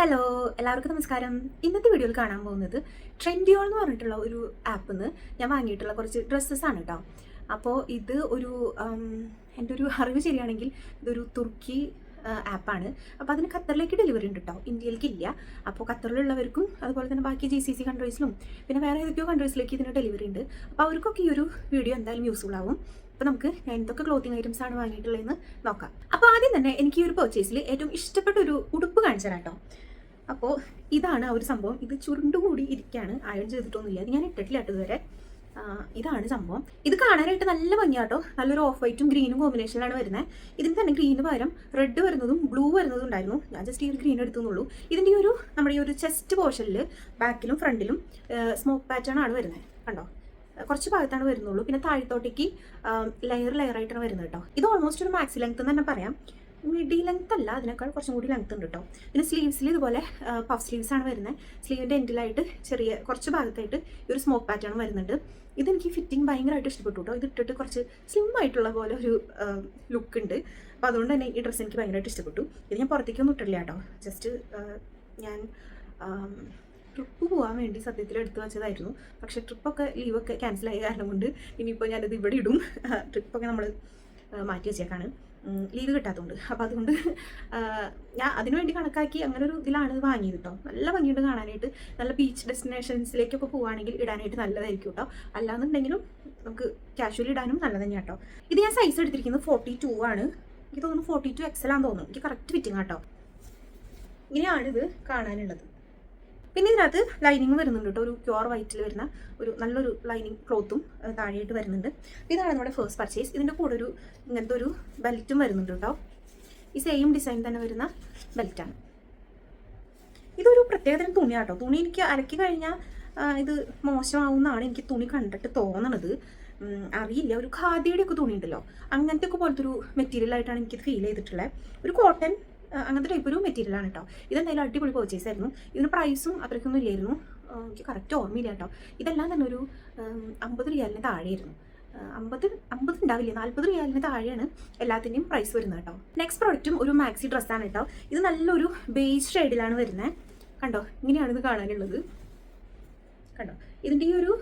Hello എല്ലാവർക്കും നമസ്കാരം. ഇന്നത്തെ വീഡിയോയിൽ കാണാൻ പോകുന്നത് ട്രെൻഡിയോൾ എന്ന് പറഞ്ഞിട്ടുള്ള ഒരു ആപ്പിൽ നിന്ന് ഞാൻ വാങ്ങിയിട്ടുള്ള കുറച്ച് ഡ്രസ്സസ് ആണ് കേട്ടോ അപ്പോൾ ഇത് ഒരു എന്റെ ഒരു അറിവ് ശരിയാണെങ്കിൽ ഇതൊരു തുർക്കി ആപ്പാണ് അപ്പോൾ അതിന് ഖത്തറിലേക്ക് ഡെലിവറി ഉണ്ട് കേട്ടോ ഇന്ത്യയിലേക്ക് ഇല്ല അപ്പോൾ ഖത്തറിലുള്ളവർക്കും അതുപോലെ തന്നെ ബാക്കി ജി സി സി കൺട്രീസിലും പിന്നെ വേറെ ഏതൊക്കെയോ കൺട്രീസിലേക്ക് ഇതിന് ഡെലിവറി ഉണ്ട്. അപ്പോൾ അവർക്കൊക്കെ ഈ ഒരു വീഡിയോ എന്തായാലും യൂസ്ഫുൾ ആവും. അപ്പോൾ നമുക്ക് ഞാൻ എന്തൊക്കെ ക്ലോത്തിങ് ഐറ്റംസ് ആണ് വാങ്ങിയിട്ടുള്ളതെന്ന് നോക്കാം. അപ്പോൾ ആദ്യം തന്നെ എനിക്ക് ഈ ഒരു പർച്ചേസിൽ ഏറ്റവും ഇഷ്ടപ്പെട്ട ഒരു ഉടുപ്പ് കാണിച്ചു കേട്ടോ അപ്പോൾ ഇതാണ് ആ ഒരു സംഭവം. ഇത് ചുരുണ്ടുകൂടി ഇരിക്കുകയാണ് അയൺ ചെയ്തിട്ടൊന്നുമില്ല. ഇത് ഞാൻ ഇട്ടിട്ടില്ല കേട്ടോ ഇതുവരെ. ഇതാണ് സംഭവം. ഇത് കാണാനായിട്ട് നല്ല ഭംഗിയാട്ടോ. നല്ലൊരു ഓഫ് വൈറ്റും ഗ്രീനും കോമ്പിനേഷനിലാണ് വരുന്നത് ഇതിന് തന്നെ ഗ്രീന് പകരം റെഡ് വരുന്നതും ബ്ലൂ വരുന്നതും ഉണ്ടായിരുന്നു ഞാൻ ജസ്റ്റ് ഈ ഒരു ഗ്രീൻ എടുത്തുന്നുള്ളൂ. ഇതിന്റെ ഒരു നമ്മുടെ ഈ ഒരു ചെസ്റ്റ് പോർഷനിൽ ബാക്കിലും ഫ്രണ്ടിലും സ്മോക്ക് പാറ്റേൺ ആണ് വരുന്നത് കണ്ടോ? കുറച്ച് ഭാഗത്താണ് വരുന്നുള്ളൂ. പിന്നെ താഴത്തോട്ടേക്ക് ലെയർ ലെയർ ആയിട്ടാണ് വരുന്നത് കേട്ടോ. ഇത് ഓൾമോസ്റ്റ് ഒരു മാക്സി ലെങ്ത് എന്ന് തന്നെ പറയാം. മിഡി ലെങ്ത് അല്ല അതിനേക്കാൾ കുറച്ചും കൂടി ലെങ്ത് ഉണ്ട് കേട്ടോ പിന്നെ സ്ലീവ്സിൽ ഇതുപോലെ പഫ് സ്ലീവ്സ് ആണ് വരുന്നത് സ്ലീവിന്റെ എൻഡിലായിട്ട് ചെറിയ കുറച്ച് ഭാഗത്തായിട്ട് ഈ ഒരു സ്മോക്ക് പാറ്റേൺ വരുന്നുണ്ട്. ഇതെനിക്ക് ഫിറ്റിംഗ് ഭയങ്കരമായിട്ട് ഇഷ്ടപ്പെട്ടു കേട്ടോ ഇത് ഇട്ടിട്ട് കുറച്ച് സ്ലിം ആയിട്ടുള്ള പോലെ ഒരു ലുക്ക് ഉണ്ട്. അപ്പോൾ അതുകൊണ്ട് തന്നെ ഈ ഡ്രസ്സ് എനിക്ക് ഭയങ്കരമായിട്ട് ഇഷ്ടപ്പെട്ടു. ഇത് ഞാൻ പുറത്തേക്കൊന്നും ഇട്ടില്ല കേട്ടോ ജസ്റ്റ് ഞാൻ ട്രിപ്പ് പോകാൻ വേണ്ടി സത്യത്തിൽ എടുത്തു വെച്ചതായിരുന്നു. പക്ഷേ ട്രിപ്പൊക്കെ ലീവൊക്കെ ക്യാൻസൽ ആയ കാരണം കൊണ്ട് ഇനിയിപ്പോൾ ഞാനത് ഇവിടെ ഇടും. ട്രിപ്പൊക്കെ നമ്മൾ മാറ്റി വെച്ചേക്കാണ്. ലീവ് കിട്ടാത്തതുകൊണ്ട് അപ്പോൾ അതുകൊണ്ട് ഞാൻ അതിനുവേണ്ടി കണക്കാക്കി അങ്ങനെ ഒരു ഇതിലാണ് ഇത് വാങ്ങിയത് കേട്ടോ നല്ല ഭംഗിയുണ്ട് കാണാനായിട്ട്. നല്ല ബീച്ച് ഡെസ്റ്റിനേഷൻസിലേക്കൊക്കെ പോവുകയാണെങ്കിൽ ഇടാനായിട്ട് നല്ലതായിരിക്കും കേട്ടോ അല്ലാന്നുണ്ടെങ്കിലും നമുക്ക് കാഷ്വലി ഇടാനും നല്ലത് തന്നെയാണ് കേട്ടോ ഇത് ഞാൻ സൈസ് എടുത്തിരിക്കുന്നത് ഫോർട്ടി ടു ആണ്. എനിക്ക് തോന്നുന്നു ഫോർട്ടി ടു എക്സൽ ആണെന്ന് തോന്നുന്നു. എനിക്ക് കറക്റ്റ് ഫിറ്റിംഗ് കേട്ടോ ഇങ്ങനെയാണിത് കാണാനുള്ളത്. പിന്നെ ഇതിനകത്ത് ലൈനിങ് വരുന്നുണ്ട് കേട്ടോ. ഒരു പ്യുവർ വൈറ്റിൽ വരുന്ന ഒരു നല്ലൊരു ലൈനിങ് ക്ലോത്തും താഴെയായിട്ട് വരുന്നുണ്ട്. ഇതാണ് നമ്മുടെ ഫേസ്റ്റ് പർച്ചേസ് ഇതിന്റെ കൂടെ ഒരു ഇങ്ങനത്തെ ഒരു ബെൽറ്റും വരുന്നുണ്ട് കേട്ടോ. ഈ സെയിം ഡിസൈൻ തന്നെ വരുന്ന ബെൽറ്റാണ് ഇതൊരു പ്രത്യേകതരം തുണിയാണ് കേട്ടോ. തുണി എനിക്ക് അലക്കി കഴിഞ്ഞാൽ ഇത് മോശമാവുമെന്നാണ് എനിക്ക് തുണി കണ്ടിട്ട് തോന്നണത്. അറിയില്ല. ഒരു ഖാദിയുടെ ഒക്കെ തുണി ഉണ്ടല്ലോ. അങ്ങനത്തെ ഒക്കെ പോലത്തെ ഒരു മെറ്റീരിയൽ ആയിട്ടാണ് എനിക്ക് ഫീൽ ചെയ്തിട്ടുള്ളത് ഒരു കോട്ടൺ അങ്ങനത്തെ ടൈപ്പ് ഒരു മെറ്റീരിയൽ ആണ് കേട്ടോ ഇതെന്തായാലും അടിപൊളി പർച്ചേസ് ആയിരുന്നു. ഇതിന് പ്രൈസും അത്രയ്ക്കൊന്നും ഇല്ലായിരുന്നു. എനിക്ക് കറക്റ്റ് ഓർമ്മയില്ല കേട്ടോ ഇതെല്ലാം തന്നെ ഒരു അമ്പത് റിയാലിന് താഴെയായിരുന്നു. അമ്പത് അമ്പത് ഉണ്ടാവില്ല? നാൽപ്പത് റിയാലിന് താഴെയാണ് എല്ലാത്തിന്റെയും പ്രൈസ് വരുന്നത് കേട്ടോ നെക്സ്റ്റ് പ്രോഡക്റ്റും ഒരു മാക്സി ഡ്രസ്സാണ് കേട്ടോ ഇത് നല്ലൊരു ബേസ് ഷെയ്ഡിലാണ് വരുന്നത് കണ്ടോ? ഇങ്ങനെയാണ് ഇത് കാണാനുള്ളത്. കണ്ടോ? ഇതിന്റെ ഈ ഒരു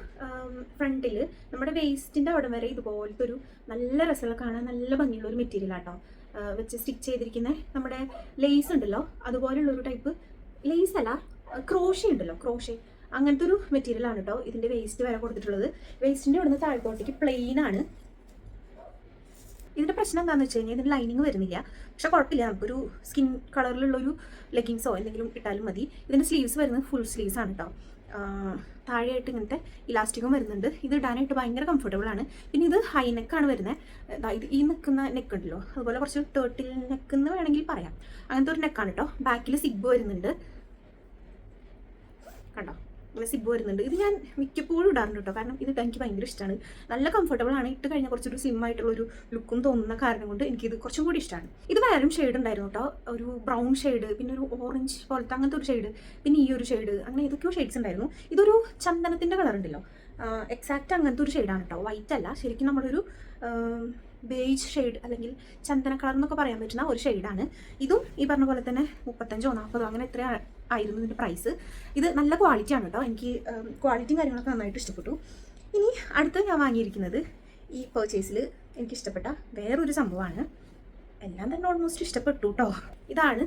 ഫ്രണ്ടിൽ നമ്മുടെ വേസ്റ്റിന്റെ അവിടെ വരെ ഇതുപോലത്തെ ഒരു നല്ല രസമുള്ള കാണാൻ നല്ല ഭംഗിയുള്ള ഒരു മെറ്റീരിയൽ ആട്ടോ വെച്ച് സ്റ്റിച്ച് ചെയ്തിരിക്കുന്ന നമ്മുടെ ലേസ് ഉണ്ടല്ലോ അതുപോലുള്ള ഒരു ടൈപ്പ് ലേസ് അല്ല ക്രോഷേ ഉണ്ടല്ലോ ക്രോഷേ അങ്ങനത്തെ ഒരു മെറ്റീരിയൽ ആണ് കേട്ടോ ഇതിന്റെ വേസ്റ്റ് വരെ കൊടുത്തിട്ടുള്ളത്. വേസ്റ്റിന്റെ ഇവിടുന്ന് താഴ്ത്തോട്ടേക്ക് പ്ലെയിൻ ആണ്. ഇതിന്റെ പ്രശ്നം എന്താണെന്ന് വെച്ച് കഴിഞ്ഞാൽ ഇതിന് ലൈനിങ് വരുന്നില്ല. പക്ഷെ കുഴപ്പമില്ല നമുക്കൊരു സ്കിൻ കളറിലുള്ള ഒരു ലെഗിങ്സോ എന്തെങ്കിലും ഇട്ടാലും മതി. ഇതിന്റെ സ്ലീവ്സ് വരുന്നത് ഫുൾ സ്ലീവ്സ് ആണ് കേട്ടോ താഴെയായിട്ട് ഇങ്ങനത്തെ ഇലാസ്റ്റിക്കും വരുന്നുണ്ട്. ഇത് ഇടാനായിട്ട് ഭയങ്കര കംഫർട്ടബിൾ ആണ്. പിന്നെ ഇത് ഹൈ നെക്കാണ് വരുന്നത് ഇത് ഈ നിൽക്കുന്ന നെക്ക് ഉണ്ടല്ലോ. അതുപോലെ കുറച്ച് ടേർട്ടിൽ നെക്ക് എന്ന് വേണമെങ്കിൽ പറയാം. അങ്ങനത്തെ ഒരു നെക്കാണ് കേട്ടോ ബാക്കിൽ സിബ് വരുന്നുണ്ട്. കണ്ടോ? സിബ് വരുന്നുണ്ട്. ഇത് ഞാൻ മിക്കപ്പോഴും ഇടാറുണ്ട് കേട്ടോ കാരണം ഇത് എനിക്ക് ഭയങ്കര ഇഷ്ടമാണ് നല്ല കംഫർട്ടബിൾ ആണ്. ഇട്ട് കഴിഞ്ഞാൽ കുറച്ചൊരു സിം ആയിട്ടുള്ള ഒരു ലുക്കും തോന്നുന്ന കാരണം കൊണ്ട് എനിക്കിത് കുറച്ചും കൂടി ഇഷ്ടമാണ് ഇത് വേറെയും ഷെയ്ഡ് ഉണ്ടായിരുന്നു കേട്ടോ ഒരു ബ്രൗൺ ഷെയ്ഡ് പിന്നെ ഒരു ഓറഞ്ച് പോലത്തെ അങ്ങനത്തെ ഒരു ഷെയ്ഡ് പിന്നെ ഈ ഒരു ഷെയ്ഡ് അങ്ങനെ ഏതൊക്കെയോ ഷെയ്ഡ്സ് ഉണ്ടായിരുന്നു. ഇതൊരു ചന്ദനത്തിന്റെ കളർ ഉണ്ടല്ലോ. എക്സാക്റ്റ് അങ്ങനത്തെ ഒരു ഷെയ്ഡാണ് കേട്ടോ വൈറ്റ് അല്ല. ശരിക്കും നമ്മളൊരു ബേജ് ഷെയ്ഡ് അല്ലെങ്കിൽ ചന്ദന കളർ എന്നൊക്കെ പറയാൻ പറ്റുന്ന ഒരു ഷെയ്ഡാണ് ഇതും ഈ പറഞ്ഞ പോലെ തന്നെ മുപ്പത്തഞ്ചോ നാൽപ്പതോ അങ്ങനെ എത്ര ആയിരുന്നു ഇതിന്റെ പ്രൈസ് ഇത് നല്ല ക്വാളിറ്റി ആണ് കേട്ടോ. എനിക്ക് ക്വാളിറ്റിയും കാര്യങ്ങളൊക്കെ നന്നായിട്ട് ഇഷ്ടപ്പെട്ടു. ഇനി അടുത്ത ഞാൻ വാങ്ങിയിരിക്കുന്നത് ഈ പർച്ചേസിൽ എനിക്ക് ഇഷ്ടപ്പെട്ട വേറൊരു സംഭവമാണ്. എല്ലാം തന്നെ ഓൾമോസ്റ്റ് ഇഷ്ടപ്പെട്ടു കേട്ടോ ഇതാണ്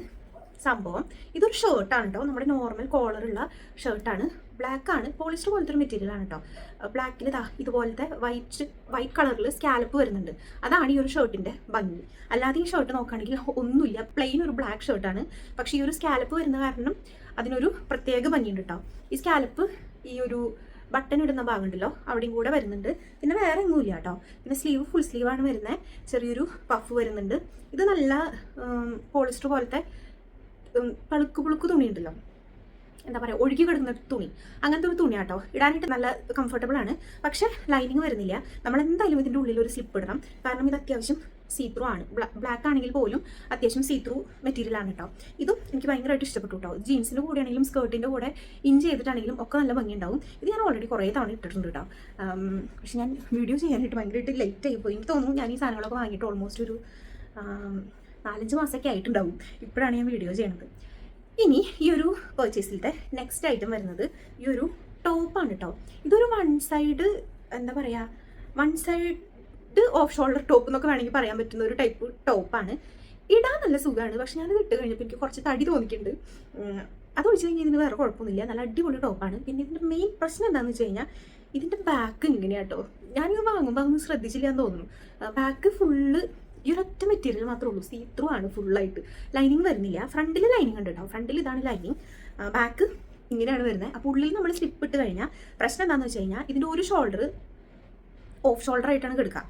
സംഭവം. ഇതൊരു ഷർട്ടാണ് കേട്ടോ നമ്മുടെ നോർമൽ കോളറുള്ള ഷർട്ടാണ് ബ്ലാക്ക് ആണ്. പോളിസ്റ്റർ പോലത്തെ ഒരു മെറ്റീരിയൽ ആണ് കേട്ടോ ബ്ലാക്കിൽ ഇതാ ഇതുപോലത്തെ വൈറ്റ് വൈറ്റ് കളറിൽ സ്കാലപ്പ് വരുന്നുണ്ട്. അതാണ് ഈ ഒരു ഷർട്ടിന്റെ ഭംഗി. അല്ലാതെ ഈ ഷർട്ട് നോക്കുകയാണെങ്കിൽ ഒന്നുമില്ല. പ്ലെയിൻ ഒരു ബ്ലാക്ക് ഷർട്ടാണ് പക്ഷേ ഈ ഒരു സ്കാലപ്പ് വരുന്ന കാരണം അതിനൊരു പ്രത്യേക ഭംഗിയുണ്ട് കേട്ടോ ഈ സ്കാലപ്പ് ഈ ഒരു ബട്ടൺ ഇടുന്ന ഭാഗമുണ്ടല്ലോ അവിടെയും കൂടെ വരുന്നുണ്ട്. പിന്നെ വേറെ ഒന്നുമില്ല കേട്ടോ പിന്നെ സ്ലീവ് ഫുൾ സ്ലീവാണ് വരുന്നത് ചെറിയൊരു പഫ് വരുന്നുണ്ട്. ഇത് നല്ല പോളിസ്റ്റർ പോലത്തെ പളുക്ക് പുളുക്ക് തുണി ഉണ്ടല്ലോ എന്താ പറയുക ഒഴുകി കിടക്കുന്ന തുണി. അങ്ങനത്തെ ഒരു തുണിയാട്ടോ. ഇടാനായിട്ട് നല്ല കംഫർട്ടബിൾ ആണ്. പക്ഷെ ലൈനിങ് വരുന്നില്ല. നമ്മൾ എന്തായാലും ഇതിന്റെ ഉള്ളിൽ ഒരു സ്ലിപ്പ് ഇടണം. കാരണം ഇത് അത്യാവശ്യം സീത്രൂ ആണ്. ബ്ലാക്ക് ആണെങ്കിൽ പോലും അത്യാവശ്യം സീത്രൂ മെറ്റീരിയൽ ആണ് കേട്ടോ ഇതും എനിക്ക് ഭയങ്കരമായിട്ട് ഇഷ്ടപ്പെട്ടു കേട്ടോ ജീൻസിന്റെ കൂടെ ആണെങ്കിലും സ്കേർട്ടിന്റെ കൂടെ ഇഞ്ച് ചെയ്തിട്ടാണെങ്കിലും ഒക്കെ നല്ല ഭംഗിയുണ്ടാവും. ഇത് ഞാൻ ഓൾറെഡി കുറേ തവണ ഇട്ടിട്ടുണ്ട് കേട്ടോ പക്ഷേ ഞാൻ വീഡിയോ ചെയ്യാനായിട്ട് ഭയങ്കരമായിട്ട് ലേറ്റ് ആയിപ്പോയി എനിക്ക് തോന്നുന്നു ഞാൻ ഈ സാധനങ്ങളൊക്കെ വാങ്ങിയിട്ട് ഓൾമോസ്റ്റ് ഒരു നാലഞ്ച് മാസമൊക്കെ ആയിട്ടുണ്ടാവും. ഇപ്പോഴാണ് ഞാൻ വീഡിയോ ചെയ്യണത്. ഇനി ഈ ഒരു പർച്ചേസിലത്തെ നെക്സ്റ്റ് ഐറ്റം വരുന്നത് ഈ ഒരു ടോപ്പാണ് കേട്ടോ ഇതൊരു വൺ സൈഡ് എന്താ പറയുക one side off shoulder top എന്നൊക്കെ വേണമെങ്കിൽ പറയാൻ പറ്റുന്ന ഒരു ടൈപ്പ് ടോപ്പാണ് ഇടാൻ നല്ല സുഖമാണ്. പക്ഷെ ഞാനത് ഇട്ട് കഴിഞ്ഞപ്പോൾ എനിക്ക് കുറച്ച് തടി തോന്നിക്കുന്നുണ്ട് ഉം, അത് ഒഴിച്ച് കഴിഞ്ഞാൽ ഇതിന് വേറെ കുഴപ്പമൊന്നുമില്ല. നല്ല അടിപൊളി ടോപ്പാണ് പിന്നെ ഇതിന്റെ മെയിൻ പ്രശ്നം എന്താണെന്ന് വെച്ച് കഴിഞ്ഞാൽ ഇതിന്റെ ബാക്ക് ഇങ്ങനെയാട്ടോ ഞാനിത് വാങ്ങുമ്പോൾ അതൊന്നും ശ്രദ്ധിച്ചില്ല എന്ന് തോന്നുന്നു. ബാക്ക് ഫുള്ള് ഈ ഒരൊറ്റ മെറ്റീരിയൽ മാത്രമേ ഉള്ളൂ. സീ ത്രൂ ആണ് ഫുള്ളായിട്ട് ലൈനിങ് വരുന്നില്ല. ഫ്രണ്ടിൽ ലൈനിങ് ഉണ്ട് കേട്ടോ ഫ്രണ്ടിൽ ഇതാണ് ലൈനിങ് ബാക്ക് ഇങ്ങനെയാണ് വരുന്നത് അപ്പോൾ ഉള്ളിൽ നമ്മൾ സ്ലിപ്പ് ഇട്ട് കഴിഞ്ഞാൽ പ്രശ്നം എന്താണെന്ന് വെച്ച് കഴിഞ്ഞാൽ ഇതിന്റെ ഒരു ഷോൾഡർ ഓഫ് ഷോൾഡർ ആയിട്ടാണ് കിടക്കുക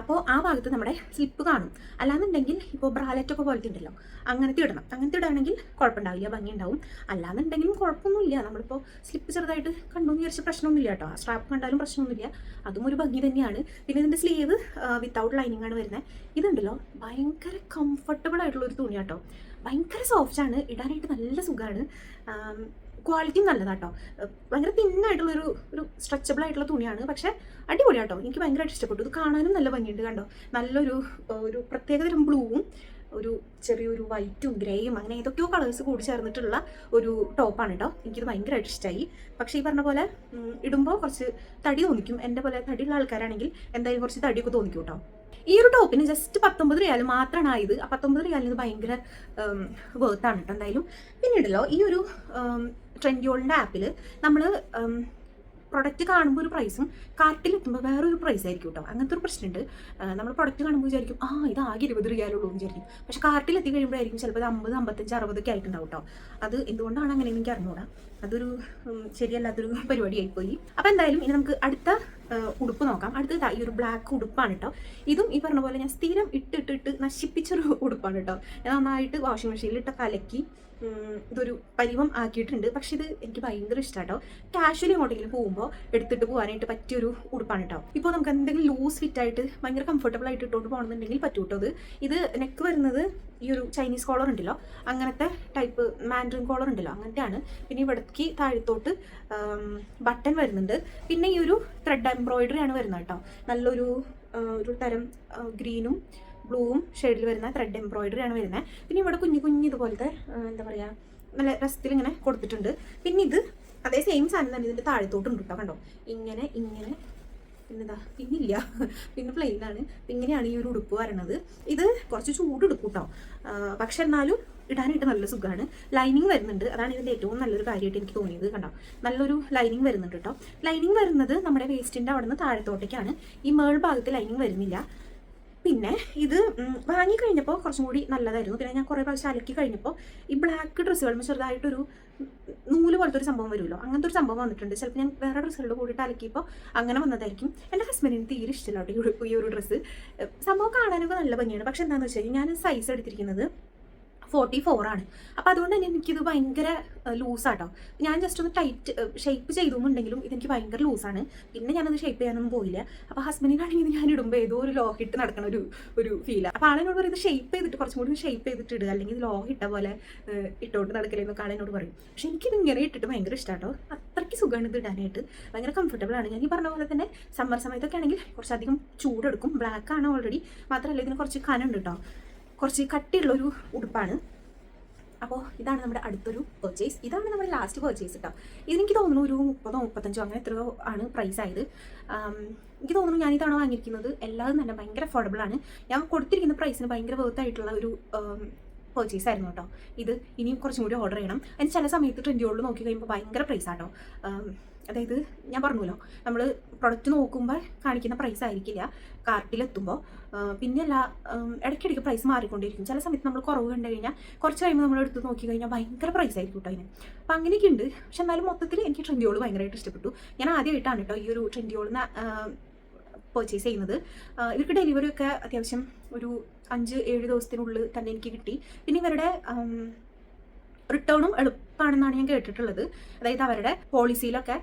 അപ്പോൾ ആ ഭാഗത്ത് നമ്മുടെ സ്ലിപ്പ് കാണും. അല്ലാന്നുണ്ടെങ്കിൽ ഇപ്പോൾ ബ്രാലറ്റൊക്കെ പോലത്തെ ഉണ്ടല്ലോ അങ്ങനത്തെ ഇടണം. അങ്ങനത്തെ ഇടുകയാണെങ്കിൽ കുഴപ്പമുണ്ടാവില്ല ഭംഗി ഉണ്ടാവും അല്ലാന്നുണ്ടെങ്കിലും കുഴപ്പമൊന്നുമില്ല. നമ്മളിപ്പോൾ സ്ലിപ്പ് ചെറുതായിട്ട് കണ്ടു എന്ന് വിചാരിച്ച പ്രശ്നമൊന്നുമില്ല കേട്ടോ. സ്ട്രാപ്പ് കണ്ടാലും പ്രശ്നമൊന്നുമില്ല. അതും ഒരു ഭംഗി തന്നെയാണ്. പിന്നെ ഇതിന്റെ സ്ലീവ് വിത്തൗട്ട് ലൈനിങ് ആണ് വരുന്നത് ഇതുണ്ടല്ലോ ഭയങ്കര കംഫർട്ടബിൾ ആയിട്ടുള്ള ഒരു തുണി കേട്ടോ. ഭയങ്കര സോഫ്റ്റ് ആണ്. ഇടാനായിട്ട് നല്ല സുഖമാണ് ക്വാളിറ്റി നല്ലതാട്ടോ. ഭയങ്കര തിന്നായിട്ടുള്ളൊരു ഒരു സ്ട്രെച്ചബിൾ ആയിട്ടുള്ള തുണിയാണ്. പക്ഷേ അടിപൊളിയാട്ടോ. എനിക്ക് ഭയങ്കരമായിട്ട് ഇഷ്ടപ്പെട്ടു. ഇത് കാണാനും നല്ല ഭംഗിയുണ്ട് കണ്ടോ? നല്ലൊരു ഒരു പ്രത്യേകതരം ബ്ലൂവും ഒരു ചെറിയൊരു വൈറ്റും ഗ്രേയും അങ്ങനെ ഏതൊക്കെയോ കളേഴ്സ് കൂടി ചേർന്നിട്ടുള്ള ഒരു ടോപ്പാണ് കേട്ടോ എനിക്കിത് ഭയങ്കരമായിട്ട് ഇഷ്ടമായി പക്ഷേ ഈ പറഞ്ഞ പോലെ ഇടുമ്പോൾ കുറച്ച് തടി തോന്നിക്കും. എന്റെ പോലെ തടിയുള്ള ആൾക്കാരാണെങ്കിൽ എന്തായാലും കുറച്ച് തടിയൊക്കെ തോന്നിക്കും കേട്ടോ ഈ ഒരു ടോപ്പിന് ജസ്റ്റ് പത്തൊമ്പത് റിയാൽ മാത്രമാണ് ആയത്. ആ പത്തൊമ്പത് റിയാലിന് ഭയങ്കര വേർത്താണ് കേട്ടോ എന്തായാലും. പിന്നീടല്ലോ ഈ ഒരു ട്രെൻഡിയോളിന്റെ ആപ്പിൽ നമ്മൾ പ്രൊഡക്റ്റ് കാണുമ്പോൾ ഒരു പ്രൈസും കാർട്ടിൽ എത്തുമ്പോൾ വേറൊരു പ്രൈസ് ആയിരിക്കും കേട്ടോ അങ്ങനത്തെ ഒരു പ്രശ്നമുണ്ട് നമ്മൾ പ്രൊഡക്റ്റ് കാണുമ്പോൾ വിചാരിക്കും ആ ഇത് ആകെ ഇരുപത് റിയാലുള്ളൂ എന്ന് വിചാരിക്കും. പക്ഷെ കാർട്ടിലെത്തി കഴിയുമ്പോഴായിരിക്കും ചിലപ്പോൾ അമ്പത് അമ്പത്തഞ്ച് അറുപതൊക്കെ ആയിട്ടുണ്ടാവും കേട്ടോ അത് എന്തുകൊണ്ടാണ് അങ്ങനെ എനിക്ക് അറിഞ്ഞുകൂടാ അതൊരു ശരിയല്ലാത്തൊരു പരിപാടിയായിപ്പോയി. അപ്പോൾ എന്തായാലും ഇനി നമുക്ക് അടുത്ത ഉടുപ്പ് നോക്കാം. അടുത്തത് ഈ ഒരു ബ്ലാക്ക് ഉടുപ്പാണ് കേട്ടോ ഇതും ഈ പറഞ്ഞ പോലെ ഞാൻ സ്ഥിരം ഇട്ടിട്ടിട്ട് നശിപ്പിച്ചൊരു ഉടുപ്പാണ് കേട്ടോ ഞാൻ നന്നായിട്ട് വാഷിംഗ് മെഷീനിൽ ഇട്ട കലക്കി ഇതൊരു പരിവം ആക്കിയിട്ടുണ്ട്. പക്ഷെ ഇത് എനിക്ക് ഭയങ്കര ഇഷ്ടമാണ് കേട്ടോ കാഷ്വലി എങ്ങോട്ടെങ്കിലും പോകുമ്പോൾ എടുത്തിട്ട് പോകാനായിട്ട് പറ്റിയൊരു ഉടുപ്പാണ് കേട്ടോ ഇപ്പോൾ നമുക്ക് എന്തെങ്കിലും ലൂസ് ഫിറ്റ് ആയിട്ട് ഭയങ്കര കംഫർട്ടബിൾ ആയിട്ട് ഇട്ടുകൊണ്ട് പോകണമെന്നുണ്ടെങ്കിൽ പറ്റൂട്ടോ ഇത്. നെക്ക് വരുന്നത് ഈ ഒരു ചൈനീസ് കോളർ ഉണ്ടല്ലോ അങ്ങനത്തെ ടൈപ്പ് മാൻഡ്രിൻ കോളർ ഉണ്ടല്ലോ അങ്ങനത്തെയാണ്. പിന്നെ ഇവിടേക്ക് താഴത്തോട്ട് ബട്ടൺ വരുന്നുണ്ട്. പിന്നെ ഈ ഒരു ത്രെഡ് എംബ്രോയിഡറി ആണ് വരുന്നത് കേട്ടോ. നല്ലൊരു ഒരു തരം ഗ്രീനും ബ്ലൂവും ഷെയ്ഡിൽ വരുന്ന ത്രെഡ് എംബ്രോയിഡറി ആണ് വരുന്നത്. പിന്നെ ഇവിടെ കുഞ്ഞു കുഞ്ഞു ഇതുപോലത്തെ എന്താ പറയുക നല്ല രസത്തിൽ ഇങ്ങനെ കൊടുത്തിട്ടുണ്ട്. പിന്നെ ഇത് അതേ സെയിം സാധനം തന്നെ ഇതിന്റെ താഴത്തോട്ടുണ്ട് കേട്ടോ കണ്ടോ? ഇങ്ങനെ ഇങ്ങനെ പിന്നെന്താ പിന്നില്ല. പിന്നെ പ്ലെയിൻ ആണ്. ഇങ്ങനെയാണ് ഈ ഒരു ഉടുപ്പ് വരണത്. ഇത് കുറച്ച് ചൂട് ഉടുപ്പ് കേട്ടോ പക്ഷെ എന്നാലും ഇടാനായിട്ട് നല്ല സുഖമാണ് ലൈനിങ് വരുന്നുണ്ട്. അതാണ് ഇതിന്റെ ഏറ്റവും നല്ലൊരു കാര്യമായിട്ട് എനിക്ക് തോന്നിയത് കണ്ടോ. നല്ലൊരു ലൈനിങ് വരുന്നുണ്ട് കേട്ടോ ലൈനിങ് വരുന്നത് നമ്മുടെ വേസ്റ്റിന്റെ അവിടെ നിന്ന് താഴത്തോട്ടേക്കാണ്. ഈ മേൾ ഭാഗത്ത് ലൈനിങ് വരുന്നില്ല. പിന്നെ ഇത് വാങ്ങിക്കഴിഞ്ഞപ്പോൾ കുറച്ചും കൂടി നല്ലതായിരുന്നു. പിന്നെ ഞാൻ കുറേ പ്രാവശ്യം അലക്കി കഴിഞ്ഞപ്പോൾ ഈ ബ്ലാക്ക് ഡ്രസ്സുകൾ ചെറുതായിട്ടൊരു നൂൽ പോലത്തെ ഒരു സംഭവം വരുമല്ലോ അങ്ങനത്തെ ഒരു സംഭവം വന്നിട്ടുണ്ട്. ചിലപ്പോൾ ഞാൻ വേറെ ഡ്രസ്സുകളുടെ കൂടിയിട്ട് അലക്കിയപ്പോൾ അങ്ങനെ വന്നതായിരിക്കും. എന്റെ ഹസ്ബൻഡിന് തീരെ ഇഷ്ടമല്ല ഈ ഒരു- ഡ്രസ്സ് സംഭവം കാണാനൊക്കെ നല്ല ഭംഗിയാണ്. പക്ഷെ എന്താണെന്ന് വെച്ച് കഴിഞ്ഞാൽ ഞാൻ സൈസ് എടുത്തിരിക്കുന്നത് ഫോർട്ടി ഫോർ ആണ്. അപ്പോൾ അതുകൊണ്ട് തന്നെ എനിക്കിത് ഭയങ്കര ലൂസാട്ടോ. ഞാൻ ജസ്റ്റ് ഒന്ന് ടൈറ്റ് ഷേപ്പ് ചെയ്തുണ്ടെങ്കിലും ഇതെനിക്ക് ഭയങ്കര ലൂസാണ്. പിന്നെ ഞാനത് ഷേപ്പ് ചെയ്യാനൊന്നും പോയില്ല. അപ്പോൾ ഹസ്ബൻഡിനാണെങ്കിൽ ഇത് ഞാൻ ഇടുമ്പോൾ ഏതോ ഒരു ലോഹ് ഇട്ട് നടക്കണ ഒരു ഒരു ഫീലാണ് അപ്പോൾ ആളെന്നോട് പറയും ഇത് ഷേപ്പ് ചെയ്തിട്ട് കുറച്ചും കൂടി ഷേപ്പ് ചെയ്തിട്ട് ഇടുക അല്ലെങ്കിൽ ഇത് ലോഹ് ഇട്ട പോലെ ഇട്ടോണ്ട് നടക്കലെന്നൊക്കെ ആളെന്നോട് പറയും. പക്ഷെ എനിക്കിത് ഇങ്ങനെ ഇട്ടിട്ട് ഭയങ്കര ഇഷ്ടമാട്ടോ അത്രയ്ക്ക് സുഖമാണ് ഇത് ഇടാനായിട്ട്. ഭയങ്കര കംഫർട്ടബിൾ ആണ്. ഞാൻ ഈ പറഞ്ഞ പോലെ തന്നെ സമ്മർ സമയത്തൊക്കെ ആണെങ്കിൽ കുറച്ചധികം ചൂടെടുക്കും. ബ്ലാക്ക് ആണ് ഓൾറെഡി മാത്രമല്ല ഇതിന് കുറച്ച് കനുണ്ട് കേട്ടോ കുറച്ച് കട്ടിയുള്ളൊരു ഉടുപ്പാണ്. അപ്പോൾ ഇതാണ് നമ്മുടെ അടുത്തൊരു പർച്ചേസ് ഇതാണ് നമ്മുടെ ലാസ്റ്റ് പർച്ചേസ് കേട്ടോ ഇതെനിക്ക് തോന്നുന്നു ഒരു മുപ്പതോ മുപ്പത്തഞ്ചോ അങ്ങനെ എത്രയോ ആണ് പ്രൈസ് ആയത്. എനിക്ക് തോന്നുന്നു ഞാൻ ഇതാണ് വാങ്ങിയിരിക്കുന്നത്. എല്ലാതും തന്നെ ഭയങ്കര അഫോർഡബിൾ ആണ്. ഞാൻ കൊടുത്തിരിക്കുന്ന പ്രൈസിന് ഭയങ്കര വേർത്തായിട്ടുള്ള ഒരു പർച്ചേസ് ആയിരുന്നു കേട്ടോ. ഇത് ഇനിയും കുറച്ചും കൂടി ഓർഡർ ചെയ്യണം. അതിന് ചില സമയത്ത് ട്രെൻഡിയോളിൽ നോക്കി കഴിയുമ്പോൾ ഭയങ്കര പ്രൈസ് ആട്ടോ. അതായത് ഞാൻ പറഞ്ഞല്ലോ നമ്മൾ പ്രൊഡക്റ്റ് നോക്കുമ്പോൾ കാണിക്കുന്ന പ്രൈസ് ആയിരിക്കില്ല. കാർട്ടിലെത്തുമ്പോൾ പിന്നെ അല്ല ഇടയ്ക്കിടയ്ക്ക് പ്രൈസ് മാറിക്കൊണ്ടിരിക്കും ചില സമയത്ത് നമ്മൾ കുറവ് കണ്ടു കഴിഞ്ഞാൽ കുറച്ച് കഴിയുമ്പോൾ നമ്മൾ എടുത്ത് നോക്കി കഴിഞ്ഞാൽ ഭയങ്കര പ്രൈസ് ആയിരിക്കും കേട്ടോ അതിന്. അപ്പം അങ്ങനെയൊക്കെ ഉണ്ട് പക്ഷെ എന്നാലും മൊത്തത്തിൽ എനിക്ക് ട്രെൻഡിയോൾ ഭയങ്കരമായിട്ട് ഇഷ്ടപ്പെട്ടു. ഞാൻ ആദ്യമായിട്ടാണ് കേട്ടോ ഈ ഒരു ട്രെൻഡിയോളിന് പർച്ചേസ് ചെയ്യുന്നത്. ഇവർക്ക് ഡെലിവറി ഒക്കെ അത്യാവശ്യം ഒരു അഞ്ച് ഏഴ് ദിവസത്തിനുള്ളിൽ തന്നെ എനിക്ക് കിട്ടി. പിന്നെ ഇവരുടെ റിട്ടേണും എളുപ്പമാണെന്നാണ് ഞാൻ കേട്ടിട്ടുള്ളത്. അതായത് അവരുടെ പോളിസിയിലൊക്കെ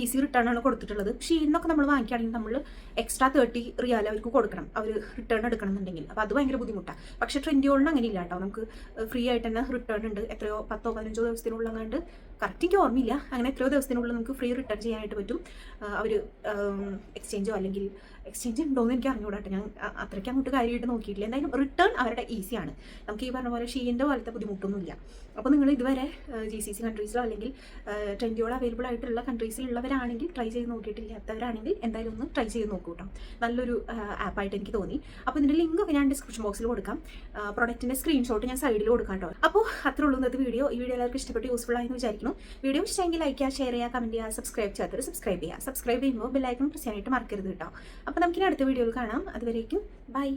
ഈസി റിട്ടേൺ ആണ് കൊടുത്തിട്ടുള്ളത്. പക്ഷേ ഇന്നൊക്കെ നമ്മൾ വാങ്ങിക്കുകയാണെങ്കിൽ നമ്മൾ എക്സ്ട്രാ തേർട്ടി റിയാൽ അവർക്ക് കൊടുക്കണം. അവർ റിട്ടേൺ എടുക്കണം എന്നുണ്ടെങ്കിൽ അപ്പോൾ അത് ഭയങ്കര ബുദ്ധിമുട്ടാണ് പക്ഷേ ട്രെൻഡിയോളിന് അങ്ങനെ ഇല്ല കേട്ടോ. നമുക്ക് ഫ്രീ ആയിട്ട് തന്നെ റിട്ടേൺ ഉണ്ട്. എത്രയോ പത്തോ പതിനഞ്ചോ ദിവസത്തിനുള്ളിൽ അങ്ങാണ്ട് കറക്റ്റ് എനിക്ക് ഓർമ്മയില്ല. അങ്ങനെ എത്രയോ ദിവസത്തിനുള്ളിൽ നമുക്ക് ഫ്രീ റിട്ടേൺ ചെയ്യാനായിട്ട് പറ്റും. അവർ എക്സ്ചേഞ്ചോ അല്ലെങ്കിൽ എക്സ്ചേഞ്ച് ഉണ്ടോ എന്ന് എനിക്ക് അറിഞ്ഞുകൂടാട്ടെ ഞാൻ അത്രയ്ക്ക് അങ്ങോട്ട് കാര്യമായിട്ട് നോക്കിയിട്ടില്ല. എന്തായാലും റിട്ടേൺ അവരുടെ ഈസിയാണ് നമുക്ക് ഈ പറഞ്ഞ പോലെ ഷീന്റെ പോലത്തെ ബുദ്ധിമുട്ടൊന്നുമില്ല. അപ്പോൾ നിങ്ങൾ ഇതുവരെ ജി സി സി കൺട്രീസിലോ അല്ലെങ്കിൽ ട്രെൻഡിയോൾ അവൈലബിൾ ആയിട്ടുള്ള കൺട്രീസിലുള്ളവരാണെങ്കിൽ ട്രൈ ചെയ്ത് നോക്കിയിട്ടില്ലാത്തവരാണെങ്കിൽ എന്തായാലും ഒന്ന് ട്രൈ ചെയ്ത് നോക്കൂ കേട്ടോ നല്ലൊരു ആപ്പായിട്ട് എനിക്ക് തോന്നി. അപ്പോൾ ഇതിന്റെ ലിങ്ക് ഒക്കെ ഞാൻ ഡിസ്ക്രിപ്ഷൻ ബോക്സിൽ കൊടുക്കാം. പ്രൊഡക്റ്റിന്റെ സ്ക്രീൻഷോട്ട് ഞാൻ സൈഡിൽ കൊടുക്കാം കേട്ടോ അപ്പോൾ അത്രയുള്ളൂ ഇന്നത്തെ വീഡിയോ ഈ വീഡിയോ എല്ലാവർക്കും ഇഷ്ടപ്പെട്ട് യൂസ്ഫുൾ ആയെന്ന് വിചാരിക്കുന്നു വീഡിയോ ഇഷ്ടമെങ്കിൽ ലൈക്ക് ചെയ്യുക ഷെയർ ചെയ്യുക കമന്റ് ചെയ്യുക സബ്സ്ക്രൈബ് ചെയ്യാത്തവർ സബ്സ്ക്രൈബ് ചെയ്യുക. സബ്സ്ക്രൈബ് ചെയ്യുമ്പോൾ ബെല്ലൈക്കൺ പ്രസ് ചെയ്യാനായിട്ട് മറക്കരുത് കേട്ടോ. അപ്പോൾ നമുക്കിനി അടുത്ത വീഡിയോയിൽ കാണാം. അതുവരേക്കും ബൈ